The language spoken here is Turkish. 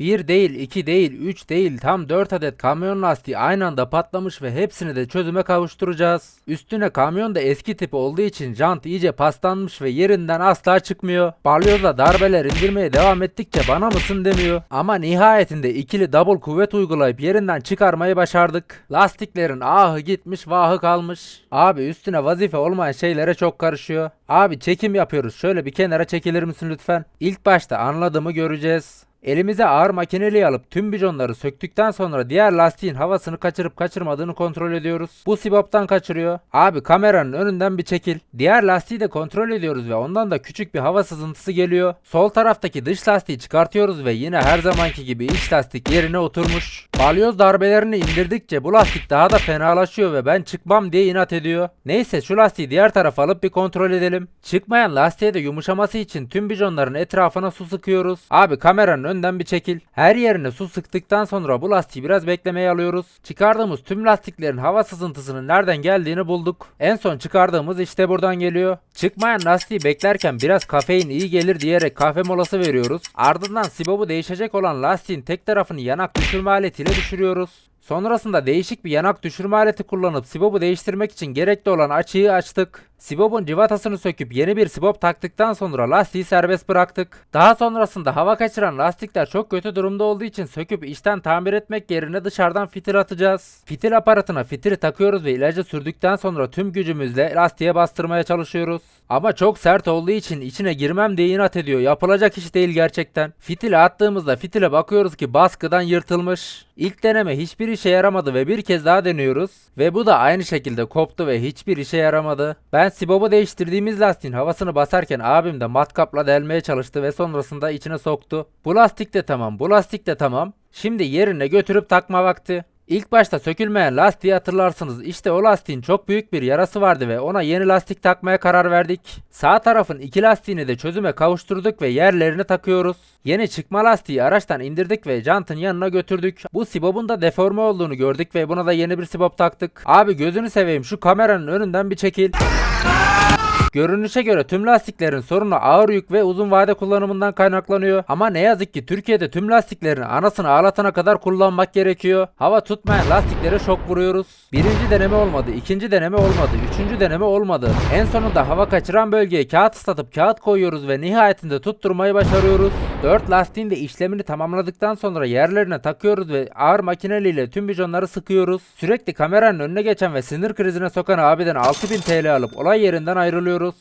Bir değil, iki değil, üç değil, tam 4 adet kamyon lastiği aynı anda patlamış ve hepsini de çözüme kavuşturacağız. Üstüne kamyon da eski tip olduğu için jant iyice paslanmış ve yerinden asla çıkmıyor. Balyozla darbeler indirmeye devam ettikçe bana mısın demiyor. Ama nihayetinde ikili double kuvvet uygulayıp yerinden çıkarmayı başardık. Lastiklerin ahı gitmiş vahı kalmış. Abi üstüne vazife olmayan şeylere çok karışıyor. Abi çekim yapıyoruz şöyle bir kenara çekilir misin lütfen? İlk başta anladığımı göreceğiz. Elimize ağır makineliği alıp tüm bijonları söktükten sonra diğer lastiğin havasını kaçırıp kaçırmadığını kontrol ediyoruz. Bu siboptan kaçırıyor. Abi kameranın önünden bir çekil. Diğer lastiği de kontrol ediyoruz ve ondan da küçük bir hava sızıntısı geliyor. Sol taraftaki dış lastiği çıkartıyoruz ve yine her zamanki gibi iç lastik yerine oturmuş. Balyoz darbelerini indirdikçe bu lastik daha da fenalaşıyor ve ben çıkmam diye inat ediyor. Neyse şu lastiği diğer tarafa alıp bir kontrol edelim. Çıkmayan lastiğe de yumuşaması için tüm bijonların etrafına su sıkıyoruz. Abi kameranın önden bir çekil. Her yerine su sıktıktan sonra bu lastiği biraz beklemeye alıyoruz. Çıkardığımız tüm lastiklerin hava sızıntısının nereden geldiğini bulduk. En son çıkardığımız işte buradan geliyor. Çıkmayan lastiği beklerken biraz kafein iyi gelir diyerek kahve molası veriyoruz. Ardından sibobu değişecek olan lastiğin tek tarafını yanak düşürme aletiyle düşürüyoruz. Sonrasında değişik bir yanak düşürme aleti kullanıp sibobu değiştirmek için gerekli olan açıyı açtık. Sibobun civatasını söküp yeni bir sibob taktıktan sonra lastiği serbest bıraktık. Daha sonrasında hava kaçıran lastikler çok kötü durumda olduğu için söküp içten tamir etmek yerine dışarıdan fitil atacağız. Fitil aparatına fitili takıyoruz ve ilacı sürdükten sonra tüm gücümüzle lastiğe bastırmaya çalışıyoruz. Ama çok sert olduğu için içine girmem diye inat ediyor. Yapılacak iş değil gerçekten. Fitile attığımızda fitile bakıyoruz ki baskıdan yırtılmış. İlk deneme hiçbir işe yaramadı ve bir kez daha deniyoruz. Ve bu da aynı şekilde koptu ve hiçbir işe yaramadı. Ben sibobu değiştirdiğimiz lastiğin havasını basarken abim de matkapla delmeye çalıştı ve sonrasında içine soktu. Bu lastik de tamam, bu lastik de tamam. Şimdi yerine götürüp takma vakti. İlk başta sökülmeyen lastiği hatırlarsınız. İşte o lastiğin çok büyük bir yarası vardı ve ona yeni lastik takmaya karar verdik. Sağ tarafın iki lastiğini de çözüme kavuşturduk ve yerlerini takıyoruz. Yeni çıkma lastiği araçtan indirdik ve jantın yanına götürdük. Bu sibobun da deforme olduğunu gördük ve buna da yeni bir sibob taktık. Abi gözünü seveyim şu kameranın önünden bir çekil. Görünüşe göre tüm lastiklerin sorunu ağır yük ve uzun vade kullanımından kaynaklanıyor. Ama ne yazık ki Türkiye'de tüm lastiklerin anasını ağlatana kadar kullanmak gerekiyor. Hava tutmayan lastiklere şok vuruyoruz. Birinci deneme olmadı, ikinci deneme olmadı, üçüncü deneme olmadı. En sonunda hava kaçıran bölgeye kağıt ıslatıp kağıt koyuyoruz ve nihayetinde tutturmayı başarıyoruz. 4 lastiğin de işlemini tamamladıktan sonra yerlerine takıyoruz ve ağır makineliyle tüm bijonları sıkıyoruz. Sürekli kameranın önüne geçen ve sinir krizine sokan abiden 6000 TL alıp olay yerinden ayrılıyoruz.